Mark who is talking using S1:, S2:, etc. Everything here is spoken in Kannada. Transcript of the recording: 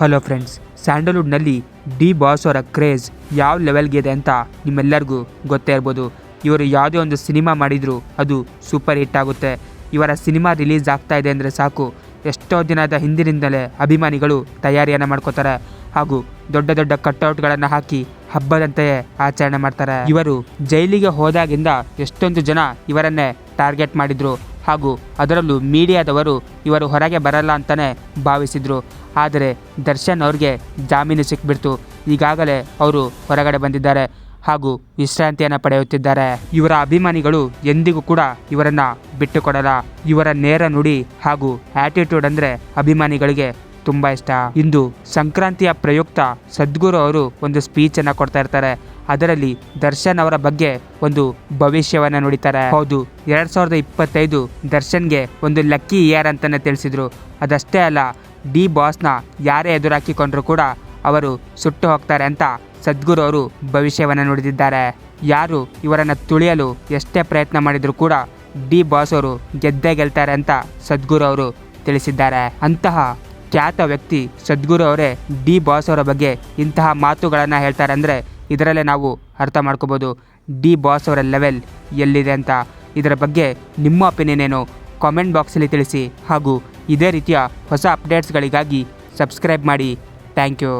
S1: ಹಲೋ ಫ್ರೆಂಡ್ಸ್, ಸ್ಯಾಂಡಲ್ವುಡ್ನಲ್ಲಿ ಡಿ ಬಾಸ್ ಅವರ ಕ್ರೇಜ್ ಯಾವ ಲೆವೆಲ್ಗಿದೆ ಅಂತ ನಿಮ್ಮೆಲ್ಲರಿಗೂ ಗೊತ್ತೇ ಇರ್ಬೋದು. ಇವರು ಯಾವುದೇ ಒಂದು ಸಿನಿಮಾ ಮಾಡಿದರೂ ಅದು ಸೂಪರ್ ಹಿಟ್ ಆಗುತ್ತೆ. ಇವರ ಸಿನಿಮಾ ರಿಲೀಸ್ ಆಗ್ತಾ ಇದೆ ಅಂದರೆ ಸಾಕು. ಎಷ್ಟೋ ದಿನದ ಹಿಂದಿನಿಂದಲೇ ಅಭಿಮಾನಿಗಳು ತಯಾರಿಯನ್ನು ಮಾಡ್ಕೋತಾರೆ ಹಾಗೂ ದೊಡ್ಡ ದೊಡ್ಡ ಕಟ್ಔಟ್ಗಳನ್ನು ಹಾಕಿ ಹಬ್ಬದಂತೆಯೇ ಆಚರಣೆ ಮಾಡ್ತಾರೆ. ಇವರು ಜೈಲಿಗೆ ಹೋದಾಗಿಂದ ಎಷ್ಟೊಂದು ಜನ ಇವರನ್ನೇ ಟಾರ್ಗೆಟ್ ಮಾಡಿದ್ರು. ಹಾಗೂ ಅದರಲ್ಲೂ ಮೀಡಿಯಾದವರು ಇವರು ಹೊರಗೆ ಬರಲ್ಲ ಅಂತಲೇ ಭಾವಿಸಿದರು. ಆದರೆ ದರ್ಶನ್ ಅವ್ರಿಗೆ ಜಾಮೀನು ಸಿಕ್ಬಿಡ್ತು. ಈಗಾಗಲೇ ಅವರು ಹೊರಗಡೆ ಬಂದಿದ್ದಾರೆ ಹಾಗೂ ವಿಶ್ರಾಂತಿಯನ್ನು ಪಡೆಯುತ್ತಿದ್ದಾರೆ. ಇವರ ಅಭಿಮಾನಿಗಳು ಎಂದಿಗೂ ಕೂಡ ಇವರನ್ನು ಬಿಟ್ಟುಕೊಡಲ್ಲ. ಇವರ ನೇರ ನುಡಿ ಹಾಗೂ ಆಟಿಟ್ಯೂಡ್ ಅಂದರೆ ಅಭಿಮಾನಿಗಳಿಗೆ ತುಂಬ ಇಷ್ಟ. ಇಂದು ಸಂಕ್ರಾಂತಿಯ ಪ್ರಯುಕ್ತ ಸದ್ಗುರು ಅವರು ಒಂದು ಸ್ಪೀಚನ್ನು ಕೊಡ್ತಾ ಇರ್ತಾರೆ. ಅದರಲ್ಲಿ ದರ್ಶನ್ ಅವರ ಬಗ್ಗೆ ಒಂದು ಭವಿಷ್ಯವನ್ನ ನುಡಿತಾರೆ ಹೌದು, ಎರಡ್ ಸಾವಿರದ ಇಪ್ಪತ್ತೈದು ದರ್ಶನ್ಗೆ ಒಂದು ಲಕ್ಕಿ ಇಯರ್ ಅಂತಾನೆ ತಿಳಿಸಿದ್ರು. ಅದಷ್ಟೇ ಅಲ್ಲ, ಡಿ ಬಾಸ್ನ ಯಾರೇ ಎದುರಾಕಿಕೊಂಡ್ರು ಕೂಡ ಅವರು ಸುಟ್ಟು ಹೋಗ್ತಾರೆ ಅಂತ ಸದ್ಗುರು ಅವರು ಭವಿಷ್ಯವನ್ನು ನುಡಿದಿದ್ದಾರೆ. ಯಾರು ಇವರನ್ನು ತುಳಿಯಲು ಎಷ್ಟೇ ಪ್ರಯತ್ನ ಮಾಡಿದ್ರು ಕೂಡ ಡಿ ಬಾಸ್ ಅವರು ಗೆದ್ದೇ ಗೆಲ್ತಾರೆ ಅಂತ ಸದ್ಗುರು ಅವರು ತಿಳಿಸಿದ್ದಾರೆ. ಅಂತಹ ಖ್ಯಾತ ವ್ಯಕ್ತಿ ಸದ್ಗುರು ಅವರೇ ಡಿ ಬಾಸ್ ಅವರ ಬಗ್ಗೆ ಇಂತಹ ಮಾತುಗಳನ್ನು ಹೇಳ್ತಾರೆ ಅಂದರೆ ಇದರಲ್ಲೇ ನಾವು ಅರ್ಥ ಮಾಡ್ಕೋಬೋದು. ಡಿ ಬಾಸ್ ಅವರ ಲೆವೆಲ್ ಎಲ್ಲಿದೆ ಅಂತ. ಇದರ ಬಗ್ಗೆ ನಿಮ್ಮ ಒಪಿನಿಯನ್ ಏನು? ಕಾಮೆಂಟ್ ಬಾಕ್ಸಲ್ಲಿ ತಿಳಿಸಿ. ಹಾಗೂ ಇದೇ ರೀತಿಯ ಹೊಸ ಅಪ್ಡೇಟ್ಸ್ಗಳಿಗಾಗಿ ಸಬ್ಸ್ಕ್ರೈಬ್ ಮಾಡಿ. Thank you